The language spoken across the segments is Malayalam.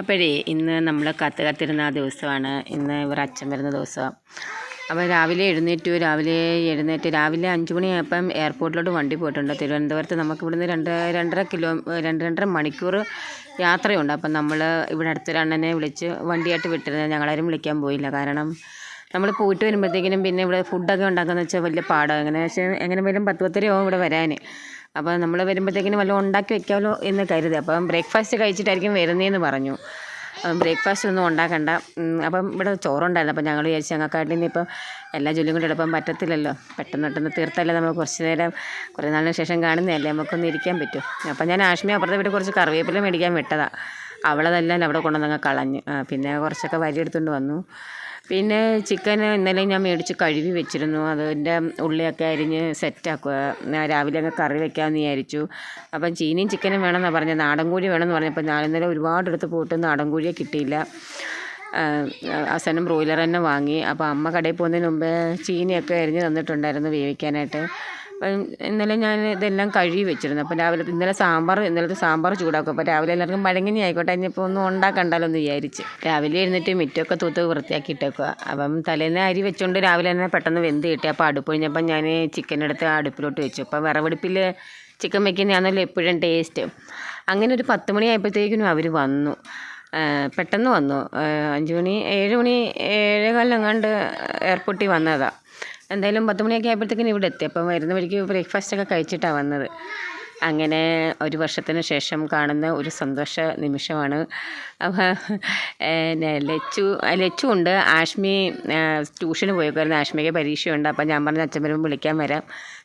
അപ്പോഴേ ഇന്ന് നമ്മൾ കത്ത് കത്തിരുന്ന ദിവസമാണ്. ഇന്ന് ഇവർ അച്ഛൻ വരുന്ന ദിവസം. അപ്പോൾ രാവിലെ എഴുന്നേറ്റു. രാവിലെ എഴുന്നേറ്റ് രാവിലെ അഞ്ച് മണിയായപ്പം എയർപോർട്ടിലോട്ട് വണ്ടി പോയിട്ടുണ്ട്. തിരുവനന്തപുരത്ത് നമുക്ക് ഇവിടുന്ന് രണ്ട് രണ്ടര കിലോ രണ്ട് രണ്ടര മണിക്കൂർ യാത്രയുണ്ട്. അപ്പം നമ്മൾ ഇവിടെ അടുത്തൊരു അണ്ണനെ വിളിച്ച് വണ്ടിയായിട്ട് വിട്ടിരുന്നത് ഞങ്ങളാരും വിളിക്കാൻ പോയില്ല. കാരണം നമ്മൾ പോയിട്ട് വരുമ്പോഴത്തേക്കിനും പിന്നെ ഇവിടെ ഫുഡൊക്കെ ഉണ്ടാക്കാന്ന് വെച്ചാൽ വലിയ പാടാണ് എങ്ങനെ വെച്ചാൽ എങ്ങനെ വരും പത്ത് പത്തരയാവും ഇവിടെ വരാൻ അപ്പോൾ നമ്മൾ വരുമ്പോഴത്തേക്കിനും വല്ലതും ഉണ്ടാക്കി വെക്കാമല്ലോ എന്ന് കരുതി. അപ്പം ബ്രേക്ക്ഫാസ്റ്റ് കഴിച്ചിട്ടായിരിക്കും വരുന്നതെന്ന് പറഞ്ഞു. ബ്രേക്ക്ഫാസ്റ്റ് ഒന്നും ഉണ്ടാക്കണ്ട. അപ്പം ഇവിടെ ചോറുണ്ടായിരുന്നു. അപ്പം ഞങ്ങൾ വിചാരിച്ചു ഞങ്ങൾക്കായിട്ട് ഇപ്പം എല്ലാ ജോലിയും കൂടെ എടുപ്പം പറ്റത്തില്ലല്ലോ. പെട്ടെന്ന് പെട്ടെന്ന് തീർത്തല്ലേ നമുക്ക് കുറച്ച് നേരം കുറേ നാളിന് ശേഷം കാണുന്നതല്ലേ? നമുക്കൊന്ന് ഇരിക്കാൻ പറ്റും. അപ്പം ഞാൻ ആഷ്മി അപ്പുറത്തെ വീട്ടിൽ കുറച്ച് കറിവേപ്പില മേടിക്കാൻ വിട്ടതാണ് അവളതെല്ലാം അവിടെ കൊണ്ടുവന്നങ്ങ് കളഞ്ഞ്. പിന്നെ കുറച്ചൊക്കെ വരി എടുത്തുകൊണ്ട് വന്നു. പിന്നെ ചിക്കൻ ഇന്നലെ ഞാൻ മേടിച്ച് കഴുകി വെച്ചിരുന്നു. അതിന്റെ ഉള്ളിയൊക്കെ അരിഞ്ഞ് സെറ്റാക്കുക. രാവിലെ അങ്ങ് കറി വെക്കാമെന്ന് വിചാരിച്ചു. അപ്പം ചീനിയും ചിക്കനും വേണമെന്നാണ് പറഞ്ഞത്. നാടൻ കോഴി വേണമെന്ന് പറഞ്ഞപ്പോൾ ഞാൻ ഇന്നലെ ഒരുപാട് എടുത്ത് പോയിട്ട് നാടൻ കോഴിയെ കിട്ടിയില്ല. അസനം ബ്രോയിലർ തന്നെ വാങ്ങി. അപ്പോൾ അമ്മ കടയിൽ പോകുന്നതിന് മുമ്പേ ചീനിയൊക്കെ അരിഞ്ഞ് തന്നിട്ടുണ്ടായിരുന്നു വേവിക്കാനായിട്ട്. ഇന്നലെ ഞാൻ ഇതെല്ലാം കഴുകി വെച്ചിരുന്നു. അപ്പോൾ രാവിലെ ഇന്നലെ സാമ്പാർ ഇന്നലത്തെ സാമ്പാർ ചൂടാക്കും. അപ്പോൾ രാവിലെ എല്ലാവർക്കും പഴങ്ങനെ ആയിക്കോട്ടെ. ഇനിയിപ്പോൾ ഒന്നും ഉണ്ടാക്കണ്ടല്ലോ എന്ന് വിചാരിച്ച്. രാവിലെ എഴുന്നിട്ട് മിറ്റൊക്കെ തൂത്ത് വൃത്തിയാക്കി ഇട്ടേക്കുക അപ്പം തലേന്ന് അരി വെച്ചുകൊണ്ട് രാവിലെ തന്നെ പെട്ടെന്ന് വെന്ത് കിട്ടി. അപ്പോൾ അടുപ്പ് കഴിഞ്ഞപ്പോൾ ഞാൻ ചിക്കൻ എടുത്ത് അടുപ്പിലോട്ട് വെച്ചു. അപ്പോൾ വിറവടുപ്പിൽ ചിക്കൻ വെക്കുന്നതാണല്ലോ എപ്പോഴും ടേസ്റ്റ് അങ്ങനെ ഒരു പത്ത് മണി ആയപ്പോഴത്തേക്കിനും അവർ വന്നു. പെട്ടെന്ന് വന്നു. അഞ്ച് മണി ഏഴ് മണി ഏഴേകാലിനെങ്ങാണ്ട് എയർപോർട്ടിൽ വന്നതാണ് എന്തായാലും പത്ത് മണിയൊക്കെ ആയപ്പോഴത്തേക്കിനും ഇവിടെ എത്തി. അപ്പം വരുന്ന വഴിക്ക് ബ്രേക്ക്ഫാസ്റ്റ് ഒക്കെ കഴിച്ചിട്ടാണ് വന്നത്. അങ്ങനെ ഒരു വർഷത്തിന് ശേഷം കാണുന്ന ഒരു സന്തോഷ നിമിഷമാണ്. അപ്പം ലച്ചു ലച്ചു ഉണ്ട്. ആഷ്മി ട്യൂഷന് പോയിക്കായിരുന്നു ആഷ്മിക്ക് പരീക്ഷയുണ്ട്. അപ്പം ഞാൻ പറഞ്ഞ അച്ഛൻ വരുമ്പോൾ വിളിക്കാൻ വരാം.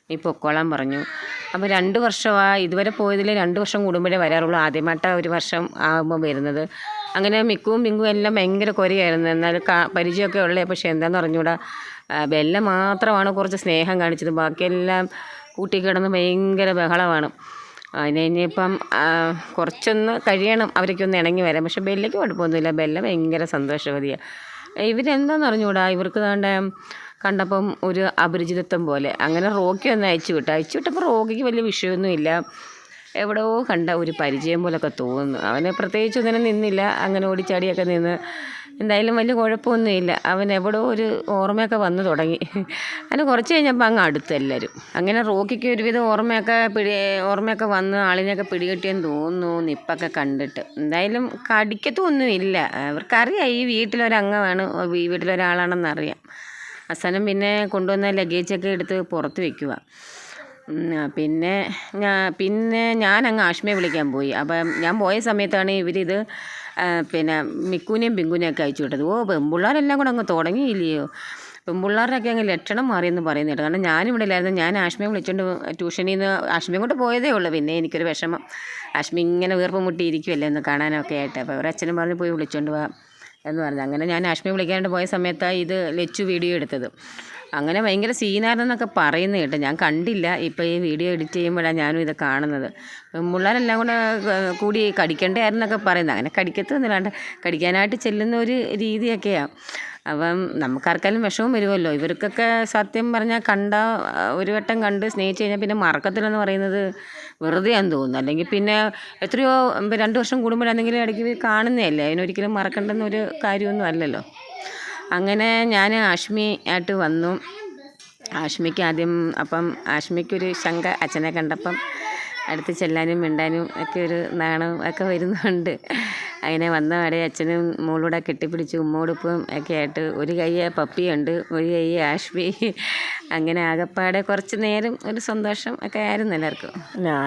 നീ പൊക്കോളാൻ പറഞ്ഞു. അപ്പോൾ രണ്ട് വർഷമാണ് ഇതുവരെ പോയതിൽ രണ്ട് വർഷം കൂടുമ്പോഴേ വരാറുള്ളൂ. ആദ്യമായിട്ടാണ് ഒരു വർഷം ആകുമ്പോൾ വരുന്നത്. അങ്ങനെ മിക്കും മിങ്കും എല്ലാം ഭയങ്കര കൊരയായിരുന്നു. എന്നാൽ പരിചയമൊക്കെ ഉള്ളേ. പക്ഷേ എന്താണെന്ന് അറിഞ്ഞൂടാ. ആ, ബെല്ല മാത്രമാണ് കുറച്ച് സ്നേഹം കാണിച്ചത്. ബാക്കിയെല്ലാം കൂട്ടിക്കിടന്ന് ഭയങ്കര ബഹളമാണ്. അതിന് ഇനിയിപ്പം കുറച്ചൊന്ന് കഴിയണം. അവരൊക്കെ ഇണങ്ങി വരാം പക്ഷെ ബെല്ലയ്ക്ക് കുഴപ്പമൊന്നുമില്ല. ബെല്ല ഭയങ്കര സന്തോഷവതിയാണ് ഇവരെന്താണെന്ന് അറിഞ്ഞുകൂടാ? ഇവർക്ക് താണ്ട കണ്ടപ്പം ഒരു അപരിചിതത്വം പോലെ. അങ്ങനെ റോക്കി ഒന്ന് അയച്ചു വിട്ടു. അയച്ചു വിട്ടപ്പോൾ റോക്കിക്ക് വലിയ വിഷയമൊന്നുമില്ല. എവിടെയോ കണ്ട ഒരു പരിചയം പോലൊക്കെ തോന്നുന്നു. അവന് പ്രത്യേകിച്ച് ഇങ്ങനെ നിന്നില്ല. അങ്ങനെ ഓടിച്ചാടിയൊക്കെ നിന്ന് എന്തായാലും വലിയ കുഴപ്പമൊന്നുമില്ല. അവൻ എവിടെയോ ഒരു ഓർമ്മയൊക്കെ വന്നു തുടങ്ങി. അതിന് കുറച്ച് കഴിഞ്ഞപ്പോൾ അങ്ങ് അടുത്ത് എല്ലാവരും അങ്ങനെ റോക്കിക്ക് ഒരുവിധം ഓർമ്മയൊക്കെ പിടി ഓർമ്മയൊക്കെ വന്ന് ആളിനെയൊക്കെ പിടികിട്ടിയെന്ന് തോന്നുന്നു നിപ്പൊക്കെ കണ്ടിട്ട്. എന്തായാലും കടിക്കത്തൊന്നുമില്ല. അവർക്കറിയാം ഈ വീട്ടിലൊരംഗമാണ് ഈ വീട്ടിലൊരാളാണെന്നറിയാം. അസനം പിന്നെ കൊണ്ടുവന്ന ലഗേജൊക്കെ എടുത്ത് പുറത്ത് വെക്കുക. പിന്നെ ഞാൻ പിന്നെ ഞാൻ അങ്ങ് ആഷ്മയെ വിളിക്കാൻ പോയി. അപ്പം ഞാൻ പോയ സമയത്താണ് ഇവരിത് പിന്നെ മിക്കൂനെയും ഒക്കെ അയച്ചു വിട്ടത്. ഓ പെൺപിള്ളേരെല്ലാം കൂടെ അങ്ങ് തുടങ്ങിയില്ലയോ? പെൺപിള്ളേരുടെയൊക്കെ അങ്ങ് ലക്ഷണം മാറിയെന്ന് പറയുന്നുണ്ട് കാരണം ഞാനിവിടെ ഇല്ലായിരുന്നു ഞാൻ ആഷ്മയെ വിളിച്ചുകൊണ്ട് ട്യൂഷനിൽ നിന്ന് ആഷ്മയും കൊണ്ട് പോയതേ ഉള്ളൂ. പിന്നെ എനിക്കൊരു വിഷമം. ആഷ്മി ഇങ്ങനെ വീർപ്പ് മുട്ടിയിരിക്കുമല്ലേ എന്ന് കാണാനൊക്കെ ആയിട്ട്. അപ്പോൾ ഒരച്ഛനും പറഞ്ഞ് പോയി വിളിച്ചുകൊണ്ട് പോവാം എന്ന് പറഞ്ഞു. അങ്ങനെ ഞാൻ ആഷ്മി വിളിക്കാനായിട്ട് പോയ സമയത്താണ് ഇത് ലച്ചു വീഡിയോ എടുത്തത്. അങ്ങനെ ഭയങ്കര സീനായിരുന്നെന്നൊക്കെ പറയുന്നത് കേട്ടോ. ഞാൻ കണ്ടില്ല. ഇപ്പോൾ ഈ വീഡിയോ എഡിറ്റ് ചെയ്യുമ്പോഴാണ് ഞാനും ഇത് കാണുന്നത്. പിള്ളേരെല്ലാം കൂടെ കൂടി കടിക്കണ്ടായിരുന്നൊക്കെ പറയുന്നത്. അങ്ങനെ കടിക്കത്തൊന്നുമില്ലാണ്ട് കടിക്കാനായിട്ട് ചെല്ലുന്ന ഒരു രീതിയൊക്കെയാണ് അപ്പം നമുക്കാർക്കാലും വിഷമം വരുമല്ലോ ഇവർക്കൊക്കെ സത്യം പറഞ്ഞാൽ കണ്ട ഒരു വട്ടം കണ്ട് സ്നേഹിച്ച് കഴിഞ്ഞാൽ പിന്നെ മറക്കത്തില്ലെന്ന് പറയുന്നത് വെറുതെയാന്ന് തോന്നുന്നു. അല്ലെങ്കിൽ പിന്നെ എത്രയോ രണ്ട് വർഷം കൂടുമ്പോഴാണെങ്കിലും ഇടയ്ക്ക് കാണുന്നതല്ലേ? അതിനൊരിക്കലും മറക്കേണ്ടുന്നൊരു കാര്യമൊന്നും അല്ലല്ലോ. അങ്ങനെ ഞാൻ ആഷ്മി ആയിട്ട് വന്നു. ആഷ്മിക്ക് ആദ്യം അപ്പം ആഷ്മിക്കൊരു ശങ്ക അച്ഛനെ കണ്ടപ്പം അടുത്ത് ചെല്ലാനും മിണ്ടാനും ഒക്കെ ഒരു നാണം ഒക്കെ വരുന്നുണ്ട്. അങ്ങനെ വന്ന വരെ അച്ഛനും മോളൂടെ കെട്ടിപ്പിടിച്ച് ഉമ്മോടുപ്പും ഒക്കെ ആയിട്ട് ഒരു കൈ പപ്പിയുണ്ട് ഒരു കൈ ആഷ്മി അങ്ങനെ ആകപ്പാടെ കുറച്ച് നേരം ഒരു സന്തോഷം ഒക്കെ ആയിരുന്നു എല്ലാവർക്കും.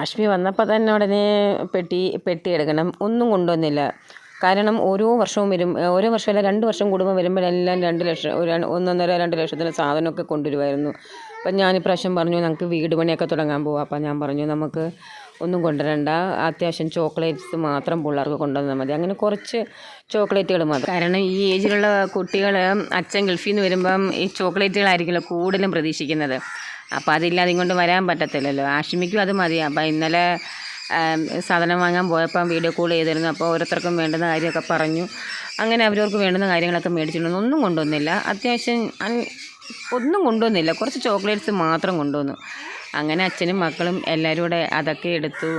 ആഷ്മി വന്നപ്പോൾ തന്നെ ഉടനെ പെട്ടി പെട്ടി എടുക്കണം. ഒന്നും കൊണ്ടുവന്നില്ല. കാരണം ഓരോ വർഷവും വരും ഓരോ വർഷമല്ല രണ്ട് വർഷം കൂടുമ്പോൾ വരുമ്പോഴെല്ലാം രണ്ട് ലക്ഷം ഒരു ഒന്നൊന്നര രണ്ട് ലക്ഷത്തിന്റെ സാധനമൊക്കെ കൊണ്ടുവരുമായിരുന്നു. അപ്പം ഞാൻ ഇപ്രാവശ്യം പറഞ്ഞു നമുക്ക് വീട് പണിയൊക്കെ തുടങ്ങാൻ പോവാം. അപ്പം ഞാൻ പറഞ്ഞു നമുക്ക് ഒന്നും കൊണ്ടുവരണ്ട. അത്യാവശ്യം ചോക്ലേറ്റ്സ് മാത്രം പിള്ളേർക്ക് കൊണ്ടുവന്നാൽ മതി. അങ്ങനെ കുറച്ച് ചോക്ലേറ്റുകൾ മതി കാരണം ഈ ഏജിലുള്ള കുട്ടികൾ അച്ഛൻ ഗൾഫിൽ നിന്ന് വരുമ്പം ഈ ചോക്ലേറ്റുകളായിരിക്കുമല്ലോ കൂടുതലും പ്രതീക്ഷിക്കുന്നത്. അപ്പോൾ അതില്ലാതെ ഇങ്ങോട്ട് വരാൻ പറ്റത്തില്ലല്ലോ. ആഷിമിക്കും അത് മതി. അപ്പം ഇന്നലെ സാധനം വാങ്ങാൻ പോയപ്പം വീഡിയോ കോൾ ചെയ്തിരുന്നു. അപ്പോൾ ഓരോരുത്തർക്കും വേണ്ടുന്ന കാര്യമൊക്കെ പറഞ്ഞു. അങ്ങനെ അവരവർക്ക് വേണ്ടുന്ന കാര്യങ്ങളൊക്കെ മേടിച്ചിട്ടുണ്ട്. ഒന്നും കൊണ്ടുവന്നില്ല. അത്യാവശ്യം ഒന്നും കൊണ്ടുവന്നില്ല. കുറച്ച് ചോക്ലേറ്റ്സ് മാത്രം കൊണ്ടുവന്നു. അങ്ങനെ അച്ഛനും മക്കളും എല്ലാവരും കൂടെ അതൊക്കെ എടുത്തു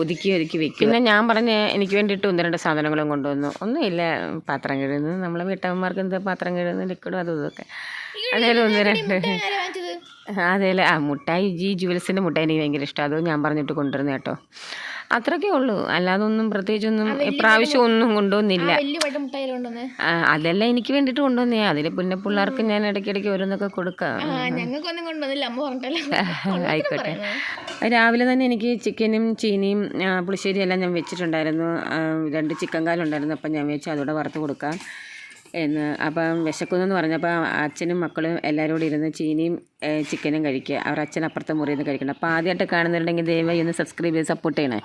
ഒതുക്കി ഒതുക്കി വെക്കും പിന്നെ ഞാൻ പറഞ്ഞ് എനിക്ക് വേണ്ടിയിട്ട് ഒന്ന് രണ്ട് സാധനങ്ങളും കൊണ്ടുവന്നു. ഒന്നുമില്ല പാത്രം കഴുകുന്നത് നമ്മളെ വീട്ടമ്മമാർക്ക് എന്താ പാത്രം കഴിയുന്നത് ലിക്വിഡും അതും ഇതൊക്കെ അതേലും ഒന്ന് രണ്ട് അതേലെ ആ മുട്ടായി ജി ജുവൽസിന്റെ മുട്ടായി എനിക്ക് ഭയങ്കര ഇഷ്ടം. അതും ഞാൻ പറഞ്ഞിട്ട് കൊണ്ടുവരുന്ന കേട്ടോ. അത്രയൊക്കെ ഉള്ളൂ. അല്ലാതെ ഒന്നും പ്രത്യേകിച്ചൊന്നും ഇപ്രാവശ്യം ഒന്നും കൊണ്ടുവന്നില്ല. അതെല്ലാം എനിക്ക് വേണ്ടിട്ട് കൊണ്ടുവന്നേ. അതിൽ പിന്നെ പിള്ളേർക്ക് ഞാൻ ഇടയ്ക്കിടയ്ക്ക് ഓരോന്നൊക്കെ കൊടുക്കാം. ആ ഞങ്ങൾക്കൊന്നും കൊണ്ടുവന്നില്ല. അമ്മ പറഞ്ഞിട്ടല്ലോ ആയിക്കോട്ടെ. രാവിലെ തന്നെ എനിക്ക് ചിക്കനും ചീനിയും പുളിശ്ശേരി പുളിശ്ശേരിയും എല്ലാം ഞാൻ വെച്ചിട്ടുണ്ടായിരുന്നു. രണ്ട് ചിക്കൻ കാലുണ്ടായിരുന്നു അപ്പം ഞാൻ വെച്ച് അതോടെ വറുത്ത് കൊടുക്കാം. എന്ന് അപ്പം വിശക്കുന്നെന്ന് പറഞ്ഞപ്പോൾ അച്ഛനും മക്കളും എല്ലാവരും കൂടി ഇരുന്ന് ചീനിയും ചിക്കനും കഴിക്കുക. അവർ അച്ഛൻ അപ്പുറത്തെ മുറിയിൽ നിന്ന് കഴിക്കണം. അപ്പോൾ ആദ്യമായിട്ട് കാണുന്നുണ്ടെങ്കിൽ ദയവായി ഒന്ന് സബ്സ്ക്രൈബ് ചെയ്ത് സപ്പോർട്ട് ചെയ്യണേ.